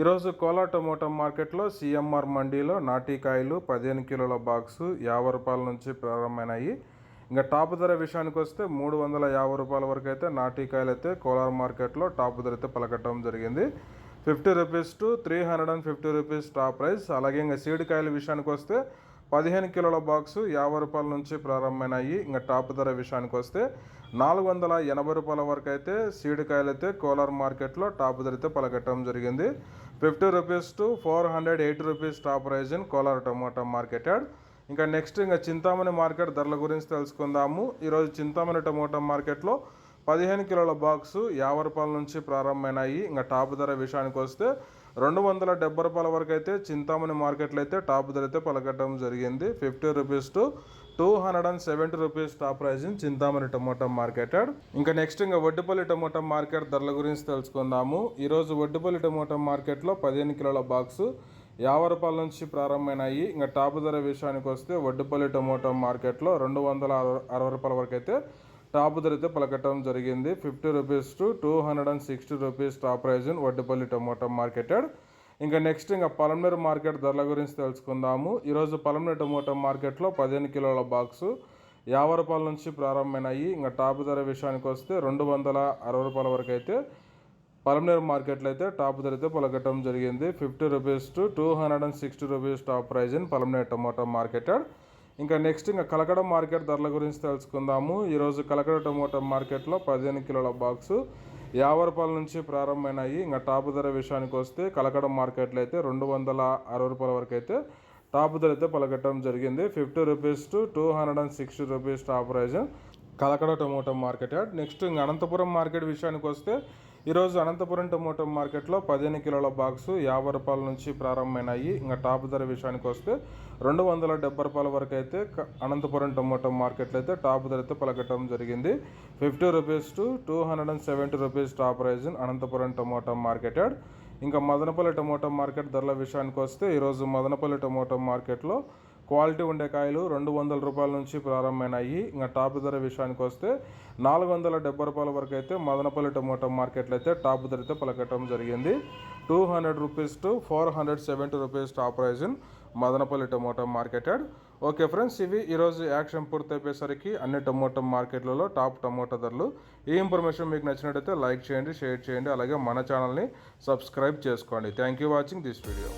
ఈరోజు కోలా టమోటా మార్కెట్లో సిఎంఆర్ మండీలో నాటికాయలు పదిహేను కిలోల బాక్సు యాభై రూపాయల నుంచి ప్రారంభమైనాయి. ఇంకా టాప్ ధర విషయానికి వస్తే మూడు వందల యాభై రూపాయల వరకు అయితే నాటికాయలు అయితే కోలార్ మార్కెట్లో టాప్ ధర అయితే పలకటం జరిగింది. Fifty rupees to three hundred and fifty rupees top price. అలాగే ఇంకా సీడికాయల విషయానికి వస్తే పదిహేను కిలోల బాక్సు యాభై రూపాయల నుంచి ప్రారంభమైనాయి. ఇంకా టాప్ ధర విషయానికి వస్తే నాలుగు వందల ఎనభై రూపాయల వరకు అయితే సీడికాయలు అయితే కోలార్ మార్కెట్లో టాప్ ధర అయితే పలకట్టడం జరిగింది. Fifty rupees to four hundred eighty rupees top prize in Kolar tomato market yard. ఇంకా నెక్స్ట్ ఇంకా చింతామణి మార్కెట్ ధరల గురించి తెలుసుకుందాము. ఈరోజు చింతామణి టమోటా మార్కెట్లో పదిహేను కిలోల బాక్సు యాభై రూపాయల నుంచి ప్రారంభమైనాయి. ఇంకా టాప్ ధర విషయానికి వస్తే రెండు వందల డెబ్బై రూపాయల వరకు అయితే చింతామణి మార్కెట్లో అయితే టాప్ ధర అయితే పలకటం జరిగింది. Fifty rupees to two hundred and seventy rupees top prizing in Chintamani tomato market ఇంకా నెక్స్ట్ ఇంకా వడ్డుపల్లి టమోటా మార్కెట్ ధరల గురించి తెలుసుకుందాము. ఈరోజు వడ్డుపల్లి టమోటా మార్కెట్లో పదిహేను కిలోల బాక్సు యాభై రూపాయల నుంచి ప్రారంభమైనాయి. ఇంకా టాప్ ధర విషయానికి వస్తే వడ్డుపల్లి టమోటా మార్కెట్లో రెండు వందల అరవై రూపాయల వరకు అయితే టాప్ ధర అయితే పలకటం జరిగింది. Fifty rupees to two hundred and sixty rupees top prize in Vaddipalli tomato market yard. ఇంకా నెక్స్ట్ ఇంకా పలమనేరు మార్కెట్ ధరల గురించి తెలుసుకుందాము. ఈరోజు పలమనేరు టమోటా మార్కెట్లో పదిహేను కిలోల బాక్సు యాభై రూపాయల నుంచి ప్రారంభమైనాయి. ఇంకా టాప్ ధర విషయానికి వస్తే రెండు వందల అరవై రూపాయల వరకు అయితే పలమనేరు మార్కెట్లో అయితే టాప్ ధర అయితే పలకటం జరిగింది. Fifty rupees to two hundred and sixty rupees top prize in Palamaneru tomato market yard. ఇంకా నెక్స్ట్ ఇంకా కలకడ మార్కెట్ ధరల గురించి తెలుసుకుందాము. ఈరోజు కలకడ టమోటా మార్కెట్లో పదిహేను కిలోల బాక్సు యాభై రూపాయల నుంచి ప్రారంభమైనాయి. ఇంకా టాప్ ధర విషయానికి వస్తే కలకడ మార్కెట్లో అయితే రెండు వందల అరవై రూపాయల వరకు అయితే టాప్ ధర అయితే పలకట్టడం జరిగింది. Fifty rupees to two hundred and sixty rupees top prize Kalakada tomato market next ఇంకా అనంతపురం మార్కెట్ విషయానికి వస్తే ఈరోజు అనంతపురం టమోటో మార్కెట్లో పదిహేను కిలోల బాక్సు యాభై రూపాయల నుంచి ప్రారంభమైనాయి. ఇంకా టాప్ ధర విషయానికి వస్తే రెండు వందల డెబ్బై రూపాయల వరకు అయితే అనంతపురం టమోటో మార్కెట్లో అయితే టాప్ ధర అయితే పలకటం జరిగింది. Fifty rupees to two hundred and seventy rupees top prize Anantapuram tomato market ఇంకా మదనపల్లి టమోటో మార్కెట్ ధరల విషయానికి వస్తే ఈరోజు మదనపల్లి టమోటో మార్కెట్లో క్వాలిటీ ఉండే కాయలు రెండు వందల రూపాయల నుంచి ప్రారంభమైనాయి. ఇంకా టాప్ ధర విషయానికి వస్తే నాలుగు వందల డెబ్బై రూపాయల వరకు అయితే మదనపల్లి టమోటా మార్కెట్లో అయితే టాప్ ధర అయితే పలకటం జరిగింది. Two hundred rupees to four hundred seventy rupees top prize in Madanapalli tomato market yard. Okay friends ఇవి ఈరోజు యాక్షన్ పూర్తయిపోయేసరికి అన్ని టమోటా మార్కెట్లలో టాప్ టమోటా ధరలు. ఈ ఇన్ఫర్మేషన్ మీకు నచ్చినట్టయితే లైక్ చేయండి షేర్ చేయండి అలాగే మన ఛానల్ని సబ్స్క్రైబ్ చేసుకోండి. Thank you watching this video.